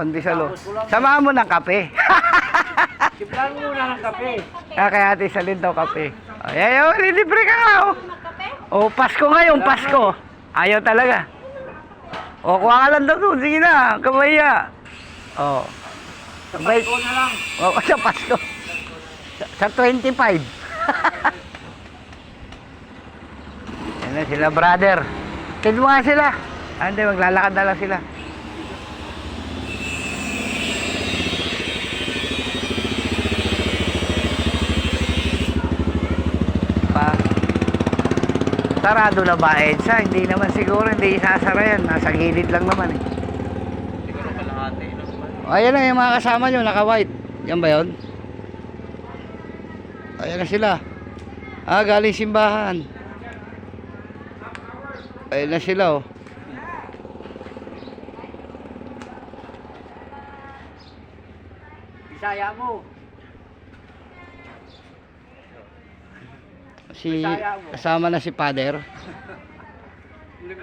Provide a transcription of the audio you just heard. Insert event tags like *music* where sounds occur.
Pandesal oh. Samahan mo ng kape. *laughs* Simplahan mo muna ng kape. ah, kaya ate salin daw kape. Ay, ayaw, libre ka nga oh. Oh, Pasko ngayon, Pasko. Ayaw talaga. O, kuha ka lang daw doon. Sige na, kamaya. O. Sabay, Ito na lang. o, *laughs* sa Pasko. Sa, sa 25. *laughs* Yan na sila, brother. Tignan mo nga sila. Ah, hindi, maglalakad na lang sila. Sarado na ba, Edsa? Hindi naman siguro, hindi isasara yan. Nasa gilid lang naman eh. Siguro kalahati lang ba? Ayan na yung mga kasama nyo, naka-white. Yan ba yun? Ayan na sila. Ah, galing simbahan. Ayan na sila, oh. Bisaya mo. Si, kasama na si Father.